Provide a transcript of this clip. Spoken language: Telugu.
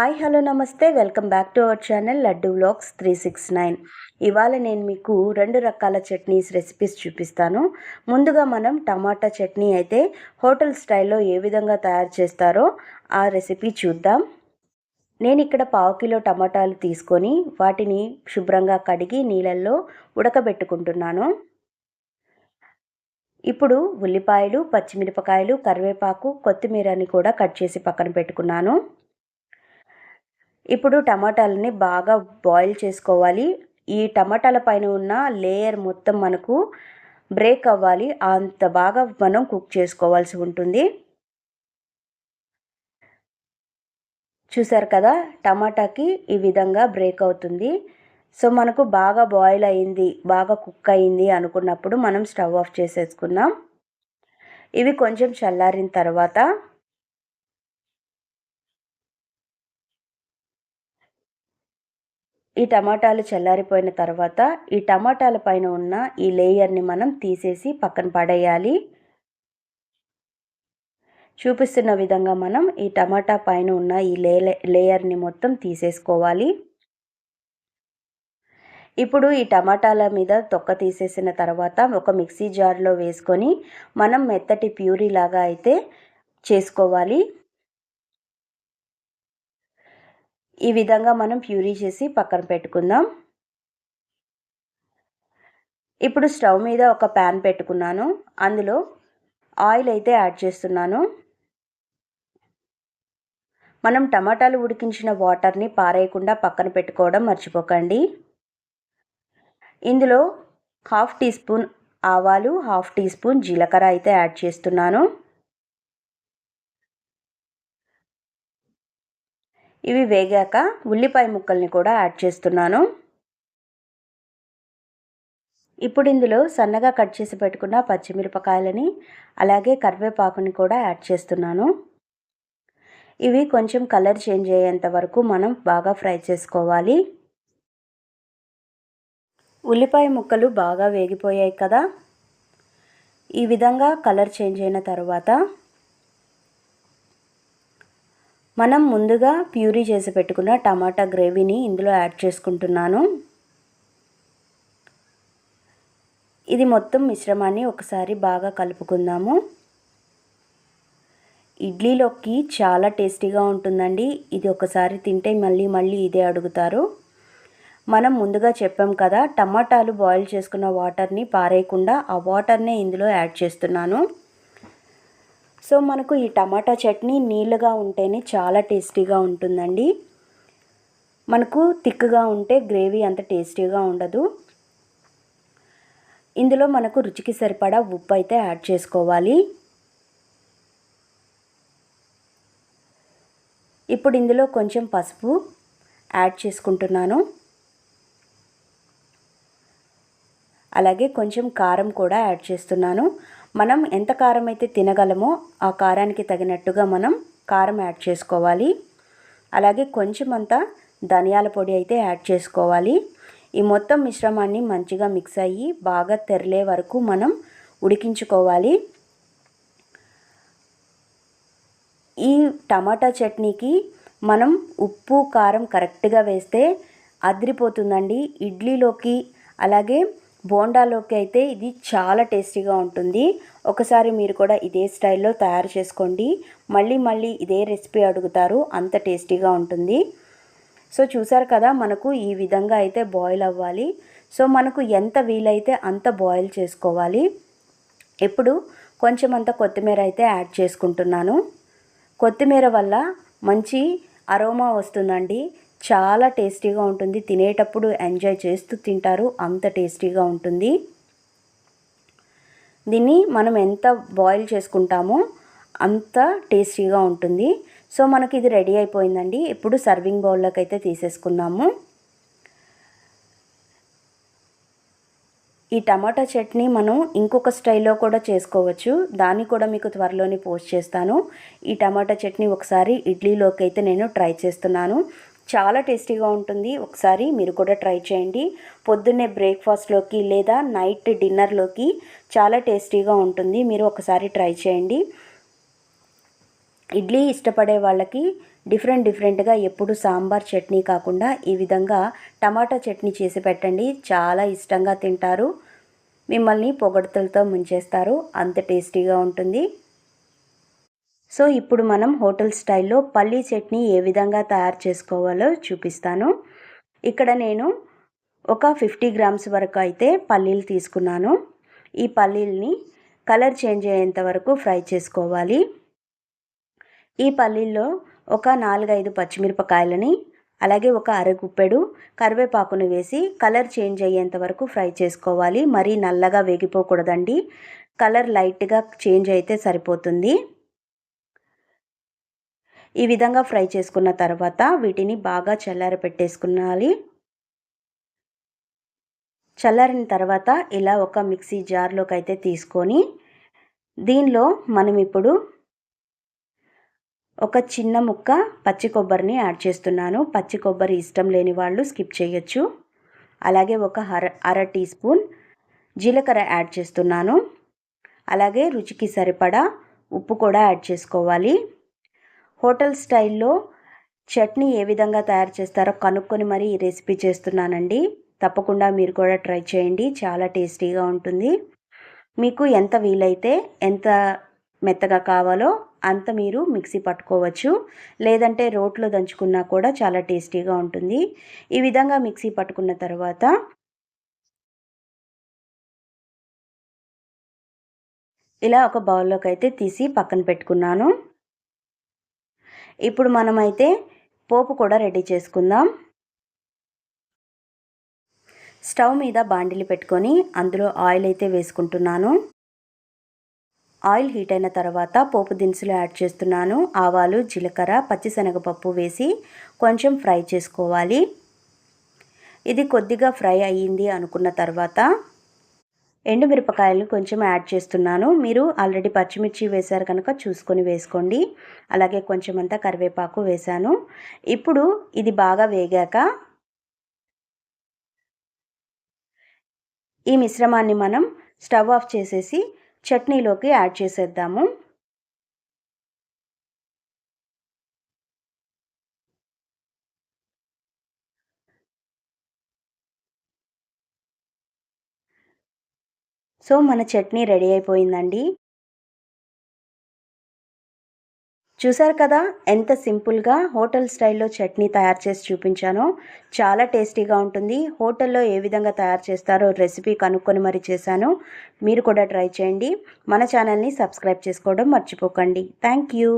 హాయ్ హలో నమస్తే. Welcome back to our channel Laddu vlogs three six nine. ఇవాళ నేను మీకు రెండు రకాల చట్నీస్ రెసిపీస్ చూపిస్తాను. ముందుగా మనం టమాటా చట్నీ అయితే హోటల్ స్టైల్లో ఏ విధంగా తయారు చేస్తారో ఆ రెసిపీ చూద్దాం. నేను ఇక్కడ పావు కిలో టమాటాలు తీసుకొని వాటిని శుభ్రంగా కడిగి నీళ్ళల్లో ఉడకబెట్టుకుంటున్నాను. ఇప్పుడు ఉల్లిపాయలు పచ్చిమిరపకాయలు కరివేపాకు కొత్తిమీరని కూడా కట్ చేసి పక్కన పెట్టుకున్నాను. ఇప్పుడు టమాటాలని బాగా బాయిల్ చేసుకోవాలి. ఈ టమాటాల పైన ఉన్న లేయర్ మొత్తం మనకు బ్రేక్ అవ్వాలి. అంత బాగా మనం కుక్ చేసుకోవాల్సి ఉంటుంది. చూసారు కదా టమాటాకి ఈ విధంగా బ్రేక్ అవుతుంది. సో మనకు బాగా బాయిల్ అయింది బాగా కుక్ అయింది అనుకున్నప్పుడు మనం స్టవ్ ఆఫ్ చేసేసుకుందాం. ఇవి కొంచెం చల్లారిన తర్వాత ఈ టమాటాలు చల్లారిపోయిన తర్వాత ఈ టమాటాల పైన ఉన్న ఈ లేయర్ని మనం తీసేసి పక్కన పడేయాలి. చూపిస్తున్న విధంగా మనం ఈ టమాటా పైన ఉన్న ఈ లే లేయర్ని మొత్తం తీసేసుకోవాలి. ఇప్పుడు ఈ టమాటాల మీద తొక్క తీసేసిన తర్వాత ఒక మిక్సీ జార్లో వేసుకొని మనం మెత్తటి ప్యూరీ లాగా అయితే చేసుకోవాలి. ఈ విధంగా మనం ప్యూరీ చేసి పక్కన పెట్టుకుందాం. ఇప్పుడు స్టవ్ మీద ఒక ప్యాన్ పెట్టుకున్నాను. అందులో ఆయిల్ అయితే యాడ్ చేస్తున్నాను. మనం టమాటాలు ఉడికించిన వాటర్ని పారేయకుండా పక్కన పెట్టుకోవడం మర్చిపోకండి. ఇందులో హాఫ్ టీ స్పూన్ ఆవాలు హాఫ్ టీ స్పూన్ జీలకర్ర అయితే యాడ్ చేస్తున్నాను. ఇవి వేగాక ఉల్లిపాయ ముక్కల్ని కూడా యాడ్ చేస్తున్నాను. ఇప్పుడు ఇందులో సన్నగా కట్ చేసి పెట్టుకున్న పచ్చిమిరపకాయలని అలాగే కరివేపాకుని కూడా యాడ్ చేస్తున్నాను. ఇవి కొంచెం కలర్ చేంజ్ అయ్యేంత వరకు మనం బాగా ఫ్రై చేసుకోవాలి. ఉల్లిపాయ ముక్కలు బాగా వేగిపోయాయి కదా. ఈ విధంగా కలర్ చేంజ్ అయిన తర్వాత మనం ముందుగా ప్యూరీ చేసి పెట్టుకున్న టమాటా గ్రేవీని ఇందులో యాడ్ చేసుకుంటున్నాను. ఇది మొత్తం మిశ్రమాన్ని ఒకసారి బాగా కలుపుకుందాము. ఇడ్లీలోకి చాలా టేస్టీగా ఉంటుందండి. ఇది ఒకసారి తింటే మళ్ళీ మళ్ళీ ఇదే అడుగుతారు. మనం ముందుగా చెప్పాం కదా టమాటాలు బాయిల్ చేసుకున్న వాటర్ని పారేయకుండా ఆ వాటర్నే ఇందులో యాడ్ చేస్తున్నాను. సో మనకు ఈ టమాటా చట్నీ నీళ్ళగా ఉంటేనే చాలా టేస్టీగా ఉంటుందండి. మనకు థిక్గా ఉంటే గ్రేవీ అంత టేస్టీగా ఉండదు. ఇందులో మనకు రుచికి సరిపడా ఉప్పు అయితే యాడ్ చేసుకోవాలి. ఇప్పుడు ఇందులో కొంచెం పసుపు యాడ్ చేసుకుంటున్నాను. అలాగే కొంచెం కారం కూడా యాడ్ చేస్తున్నాను. మనం ఎంత కారం అయితే తినగలమో ఆ కారానికి తగినట్టుగా మనం కారం యాడ్ చేసుకోవాలి. అలాగే కొంచెం అంతా ధనియాల పొడి అయితే యాడ్ చేసుకోవాలి. ఈ మొత్తం మిశ్రమాన్ని మంచిగా మిక్స్ అయ్యి బాగా తెరలే వరకు మనం ఉడికించుకోవాలి. ఈ టమాటా చట్నీకి మనం ఉప్పు కారం కరెక్ట్గా వేస్తే అదిరిపోతుందండి. ఇడ్లీలోకి అలాగే బోండాలోకి అయితే ఇది చాలా టేస్టీగా ఉంటుంది. ఒకసారి మీరు కూడా ఇదే స్టైల్లో తయారు చేసుకోండి. మళ్ళీ మళ్ళీ ఇదే రెసిపీ అడుగుతారు. అంత టేస్టీగా ఉంటుంది. సో చూసారు కదా మనకు ఈ విధంగా అయితే బాయిల్ అవ్వాలి. సో మనకు ఎంత వీలైతే అంత బాయిల్ చేసుకోవాలి. ఇప్పుడు కొంచెం అంత కొత్తిమీర అయితే యాడ్ చేసుకుంటున్నాను. కొత్తిమీర వల్ల మంచి అరోమా వస్తుందండి. చాలా టేస్టీగా ఉంటుంది. తినేటప్పుడు ఎంజాయ్ చేస్తూ తింటారు. అంత టేస్టీగా ఉంటుంది. దీన్ని మనం ఎంత బాయిల్ చేసుకుంటామో అంత టేస్టీగా ఉంటుంది. సో మనకి ఇది రెడీ అయిపోయిందండి. ఇప్పుడు సర్వింగ్ బౌల్లోకి అయితే తీసేసుకుందాము. ఈ టమాటా చట్నీ మనం ఇంకొక స్టైల్లో కూడా చేసుకోవచ్చు. దాన్ని కూడా మీకు త్వరలోనే పోస్ట్ చేస్తాను. ఈ టమాటా చట్నీ ఒకసారి ఇడ్లీలోకి అయితే నేను ట్రై చేస్తున్నాను. చాలా టేస్టీగా ఉంటుంది. ఒకసారి మీరు కూడా ట్రై చేయండి. పొద్దున్నే బ్రేక్ఫాస్ట్లోకి లేదా నైట్ డిన్నర్లోకి చాలా టేస్టీగా ఉంటుంది. మీరు ఒకసారి ట్రై చేయండి. ఇడ్లీ ఇష్టపడే వాళ్ళకి డిఫరెంట్ డిఫరెంట్గా ఎప్పుడు సాంబార్ చట్నీ కాకుండా ఈ విధంగా టమాటా చట్నీ చేసి పెట్టండి. చాలా ఇష్టంగా తింటారు. మిమ్మల్ని పొగడతలతో ముంచేస్తారు. అంత టేస్టీగా ఉంటుంది. సో ఇప్పుడు మనం హోటల్ స్టైల్లో పల్లీ చట్నీ ఏ విధంగా తయారు చేసుకోవాలో చూపిస్తాను. ఇక్కడ నేను ఒక ఫిఫ్టీ గ్రామ్స్ వరకు అయితే పల్లీలు తీసుకున్నాను. ఈ పల్లీల్ని కలర్ చేంజ్ అయ్యేంత వరకు ఫ్రై చేసుకోవాలి. ఈ పల్లీల్లో ఒక నాలుగైదు పచ్చిమిరపకాయలని అలాగే ఒక అరగుప్పెడు కరివేపాకును వేసి కలర్ చేంజ్ అయ్యేంత వరకు ఫ్రై చేసుకోవాలి. మరీ నల్లగా వేగిపోకూడదండి. కలర్ లైట్గా చేంజ్ అయితే సరిపోతుంది. ఈ విధంగా ఫ్రై చేసుకున్న తర్వాత వీటిని బాగా చల్లార పెట్టేసుకున్నాలి. చల్లారిన తర్వాత ఇలా ఒక మిక్సీ జార్లోకి అయితే తీసుకొని దీనిలో మనం ఇప్పుడు ఒక చిన్న ముక్క పచ్చి కొబ్బరిని యాడ్ చేస్తున్నాను. పచ్చి కొబ్బరి ఇష్టం లేని వాళ్ళు స్కిప్ చేయొచ్చు. అలాగే ఒక అర అర టీ స్పూన్ జీలకర్ర యాడ్ చేస్తున్నాను. అలాగే రుచికి సరిపడా ఉప్పు కూడా యాడ్ చేసుకోవాలి. హోటల్ స్టైల్లో చట్నీ ఏ విధంగా తయారు చేస్తారో కనుక్కొని మరీ ఈ రెసిపీ చేస్తున్నానండి. తప్పకుండా మీరు కూడా ట్రై చేయండి. చాలా టేస్టీగా ఉంటుంది. మీకు ఎంత వీలైతే ఎంత మెత్తగా కావాలో అంత మీరు మిక్సీ పట్టుకోవచ్చు. లేదంటే రోట్లో దంచుకున్నా కూడా చాలా టేస్టీగా ఉంటుంది. ఈ విధంగా మిక్సీ పట్టుకున్న తర్వాత ఇలా ఒక బౌల్లోకి అయితే తీసి పక్కన పెట్టుకున్నాను. ఇప్పుడు మనమైతే పోపు కూడా రెడీ చేసుకుందాం. స్టవ్ మీద బాండిలు పెట్టుకొని అందులో ఆయిల్ అయితే వేసుకుంటున్నాను. ఆయిల్ హీట్ అయిన తర్వాత పోపు దినుసులు యాడ్ చేస్తున్నాను. ఆవాలు జీలకర్ర పచ్చిశనగపప్పు వేసి కొంచెం ఫ్రై చేసుకోవాలి. ఇది కొద్దిగా ఫ్రై అయ్యింది అనుకున్న తర్వాత ఎండుమిరపకాయలను కొంచెం యాడ్ చేస్తున్నాను. మీరు ఆల్రెడీ పచ్చిమిర్చి వేశారు కనుక చూసుకొని వేసుకోండి. అలాగే కొంచెం అంతా కరివేపాకు వేశాను. ఇప్పుడు ఇది బాగా వేగాక ఈ మిశ్రమాన్ని మనం స్టవ్ ఆఫ్ చేసేసి చట్నీలోకి యాడ్ చేసేద్దాము. సో మన చట్నీ రెడీ అయిపోయిందండి. చూసారు కదా ఎంత సింపుల్గా హోటల్ స్టైల్లో చట్నీ తయారు చేసి చూపించానో. చాలా టేస్టీగా ఉంటుంది. హోటల్లో ఏ విధంగా తయారు చేస్తారో రెసిపీ కనుక్కొని మరి చేశాను. మీరు కూడా ట్రై చేయండి. మన ఛానల్ని సబ్స్క్రైబ్ చేసుకోవడం మర్చిపోకండి. Thank you